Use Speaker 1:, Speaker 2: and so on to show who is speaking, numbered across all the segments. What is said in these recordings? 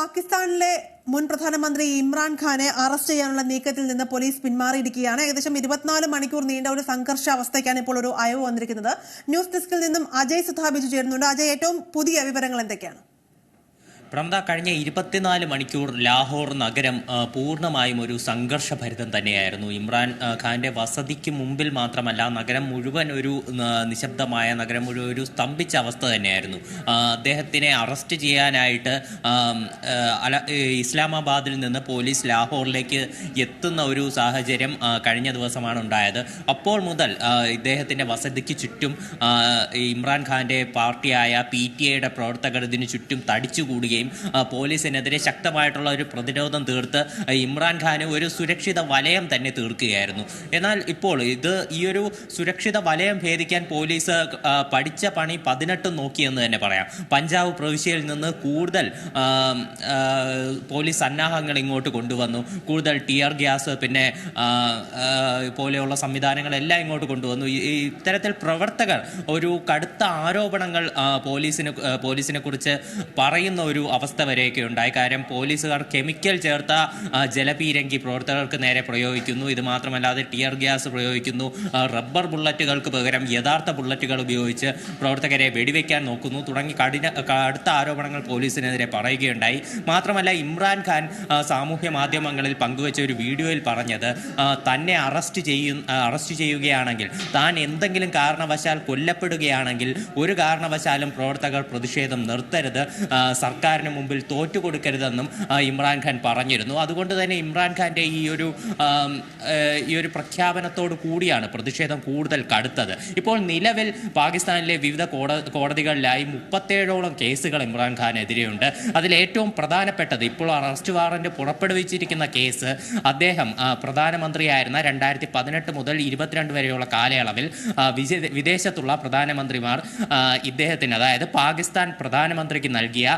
Speaker 1: പാകിസ്ഥാനിലെ മുൻ പ്രധാനമന്ത്രി ഇമ്രാൻഖാനെ അറസ്റ്റ് ചെയ്യാനുള്ള നീക്കത്തിൽ നിന്ന് പോലീസ് പിന്മാറിയിരിക്കുകയാണ്. ഏകദേശം ഇരുപത്തിനാല് മണിക്കൂർ നീണ്ട ഒരു സംഘർഷാവസ്ഥയ്ക്കാണ് ഇപ്പോൾ ഒരു അയവ് വന്നിരിക്കുന്നത്. ന്യൂസ് ഡെസ്കിൽ നിന്നും അജയ് സുധാബിജു ചേരുന്നുണ്ട്. അജയ് ഏറ്റവും പുതിയ വിവരങ്ങൾ എന്തൊക്കെയാണ്?
Speaker 2: പ്രമദ കഴിഞ്ഞ ഇരുപത്തിനാല് മണിക്കൂർ ലാഹോർ നഗരം പൂർണമായും ഒരു സംഘർഷഭരിതം തന്നെയായിരുന്നു. ഇമ്രാൻ ഖാന്റെ വസതിക്ക് മുമ്പിൽ മാത്രമല്ല നഗരം മുഴുവൻ ഒരു നിശബ്ദമായ നഗരം മുഴുവൻ ഒരു സ്തംഭിച്ച അവസ്ഥ തന്നെയായിരുന്നു. അദ്ദേഹത്തിനെ അറസ്റ്റ് ചെയ്യാനായിട്ട് ഇസ്ലാമാബാദിൽ നിന്ന് പോലീസ് ലാഹോറിലേക്ക് എത്തുന്ന ഒരു സാഹചര്യം കഴിഞ്ഞ ദിവസമാണ് ഉണ്ടായത്. അപ്പോൾ മുതൽ ഇദ്ദേഹത്തിന്റെ വസതിക്ക് ചുറ്റും ഇമ്രാൻ ഖാന്റെ പാർട്ടിയായ പി ടി എയുടെ പ്രവർത്തകർ ഇതിനു ചുറ്റും തടിച്ചുകൂടുകയും ആ, പോലീസിനെതിരെ ശക്തമായിട്ടുള്ള ഒരു പ്രതിരോധം തീർത്ത് ഇമ്രാൻഖാന് ഒരു സുരക്ഷിത വലയം തന്നെ തീർക്കുകയായിരുന്നു. എന്നാൽ ഇപ്പോൾ ഇത് ഈ ഒരു സുരക്ഷിത വലയം ഭേദിക്കാൻ പോലീസ് പഠിച്ച പണി പതിനെട്ടും നോക്കിയെന്ന് തന്നെ പറയാം. പഞ്ചാബ് പ്രവിശ്യയിൽ നിന്ന് കൂടുതൽ പോലീസ് സന്നാഹങ്ങൾ ഇങ്ങോട്ട് കൊണ്ടുവന്നു. കൂടുതൽ ടിയർ ഗ്യാസ് പിന്നെ പോലെയുള്ള സംവിധാനങ്ങളെല്ലാം ഇങ്ങോട്ട് കൊണ്ടുവന്നു. ഇത്തരത്തിൽ പ്രവർത്തകർ ഒരു കടുത്ത ആരോപണങ്ങൾ പോലീസിന് പോലീസിനെ കുറിച്ച് പറയുന്ന ഒരു അവസ്ഥ വരെയൊക്കെ ഉണ്ടായി കാര്യം പോലീസുകാർ കെമിക്കൽ ചേർത്ത ജലപീരങ്കി പ്രവർത്തകർക്ക് നേരെ പ്രയോഗിക്കുന്നു. ഇത് മാത്രമല്ലാതെ ടിയർ ഗ്യാസ് പ്രയോഗിക്കുന്നു. റബ്ബർ ബുള്ളറ്റുകൾക്ക് പകരം യഥാർത്ഥ ബുള്ളറ്റുകൾ ഉപയോഗിച്ച് പ്രവർത്തകരെ വെടിവെക്കാൻ നോക്കുന്നു. തുടങ്ങി കഠിന കടുത്ത ആരോപണങ്ങൾ പോലീസിനെതിരെ പറയുകയുണ്ടായി. മാത്രമല്ല ഇമ്രാൻഖാൻ ഖാൻ സാമൂഹ്യ മാധ്യമങ്ങളിൽ പങ്കുവച്ച ഒരു വീഡിയോയിൽ പറഞ്ഞത് തന്നെ അറസ്റ്റ് ചെയ്യും അറസ്റ്റ് ചെയ്യുകയാണെങ്കിൽ താൻ എന്തെങ്കിലും കാരണവശാൽ കൊല്ലപ്പെടുകയാണെങ്കിൽ ഒരു കാരണവശാലും പ്രവർത്തകർ പ്രതിഷേധം നിർത്തരുത്. ആ, സർക്കാരിന് മുമ്പിൽ തോറ്റുകൊടുക്കരുതെന്നും കൊടുക്കരുതെന്നും ഇമ്രാൻഖാൻ പറഞ്ഞിരുന്നു. അതുകൊണ്ട് തന്നെ ഇമ്രാൻഖാന്റെ ഈ ഒരു ഈ ഒരു പ്രഖ്യാപനത്തോട് കൂടിയാണ് പ്രതിഷേധം കൂടുതൽ കടുത്തത്. ഇപ്പോൾ നിലവിൽ പാകിസ്ഥാനിലെ വിവിധ കോട കോടതികളിലായി മുപ്പത്തേഴോളം കേസുകൾ ഇമ്രാൻഖാനെതിരെയുണ്ട് അതിൽ ഏറ്റവും പ്രധാനപ്പെട്ടത് ഇപ്പോൾ അറസ്റ്റ് വാറന്റ് പുറപ്പെടുവിച്ചിരിക്കുന്ന കേസ് അദ്ദേഹം പ്രധാനമന്ത്രിയായിരുന്ന രണ്ടായിരത്തി പതിനെട്ട് മുതൽ ഇരുപത്തിരണ്ട് വരെയുള്ള കാലയളവിൽ വിദേശത്തുള്ള പ്രധാനമന്ത്രിമാർ ഇദ്ദേഹത്തിന് അതായത് പാകിസ്ഥാൻ പ്രധാനമന്ത്രിക്ക് നൽകിയ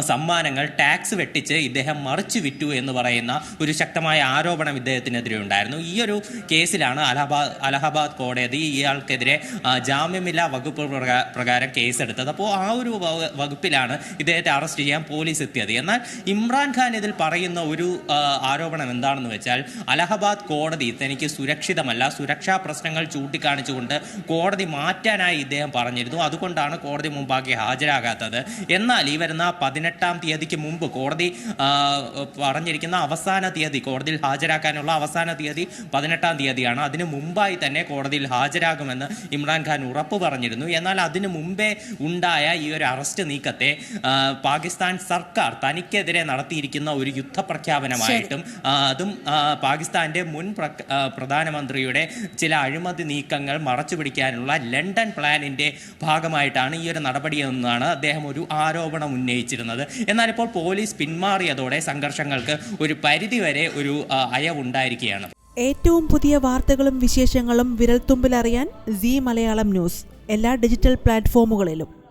Speaker 2: സമ്മാനങ്ങൾ ടാക്സ് വെട്ടിച്ച് ഇദ്ദേഹം മറിച്ചു വിറ്റു എന്ന് പറയുന്ന ഒരു ശക്തമായ ആരോപണം ഇദ്ദേഹത്തിനെതിരെ ഉണ്ടായിരുന്നു. ഈ ഒരു കേസിലാണ് അലഹബാദ് അലഹബാദ് കോടതി ഇയാൾക്കെതിരെ ജാമ്യമില്ലാ വകുപ്പ് പ്രകാ- പ്രകാരം കേസെടുത്തത്. അപ്പോൾ ആ ഒരു വകുപ്പിലാണ് ഇദ്ദേഹത്തെ അറസ്റ്റ് ചെയ്യാൻ പോലീസ് എത്തിയത്. എന്നാൽ ഇമ്രാൻഖാൻ ഇതിൽ പറയുന്ന ഒരു ആരോപണം എന്താണെന്ന് വെച്ചാൽ അലഹബാദ് കോടതി തനിക്ക് സുരക്ഷിതമല്ല സുരക്ഷാ പ്രശ്നങ്ങൾ ചൂണ്ടിക്കാണിച്ചുകൊണ്ട് കോടതി മാറ്റാനായി ഇദ്ദേഹം പറഞ്ഞിരുന്നു. അതുകൊണ്ടാണ് കോടതി മുമ്പാകെ ഹാജരാകാത്തത്. എന്നാൽ ഈ വരുന്ന പതിനെട്ടാം തീയതിക്ക് മുമ്പ് കോടതി പറഞ്ഞിരിക്കുന്ന അവസാന തീയതി കോടതിയിൽ ഹാജരാക്കാനുള്ള അവസാന തീയതി പതിനെട്ടാം തീയതിയാണ്. അതിനു മുമ്പായി തന്നെ കോടതിയിൽ ഹാജരാകുമെന്ന് ഇമ്രാൻഖാൻ ഉറപ്പ് പറഞ്ഞിരുന്നു. എന്നാൽ അതിനു മുമ്പേ ഉണ്ടായ ഈ ഒരു അറസ്റ്റ് നീക്കത്തെ പാകിസ്ഥാൻ സർക്കാർ തനിക്കെതിരെ നടത്തിയിരിക്കുന്ന ഒരു യുദ്ധപ്രഖ്യാപനമായിട്ടും പ്രഖ്യാപനമായിട്ടും അതും പാകിസ്ഥാന്റെ മുൻ പ്രധാനമന്ത്രിയുടെ ചില അഴിമതി നീക്കങ്ങൾ മറച്ചു പിടിക്കാനുള്ള ലണ്ടൻ പ്ലാനിന്റെ ഭാഗമായിട്ടാണ് ഈ ഒരു നടപടിയെന്നാണ് അദ്ദേഹം ഒരു ആരോപണം ഉന്നയിച്ചിരുന്നത് എന്നാൽ ഇപ്പോൾ പോലീസ് പിന്മാറിയതോടെ സംഘർഷങ്ങൾക്ക് ഒരു പരിധിവരെ ഒരു അയവുണ്ടായിരിക്കുകയാണ്.
Speaker 3: ഏറ്റവും പുതിയ വാർത്തകളും വിശേഷങ്ങളും വിരൽത്തുമ്പിലറിയാൻ സി മലയാളം ന്യൂസ് എല്ലാ ഡിജിറ്റൽ പ്ലാറ്റ്ഫോമുകളിലും.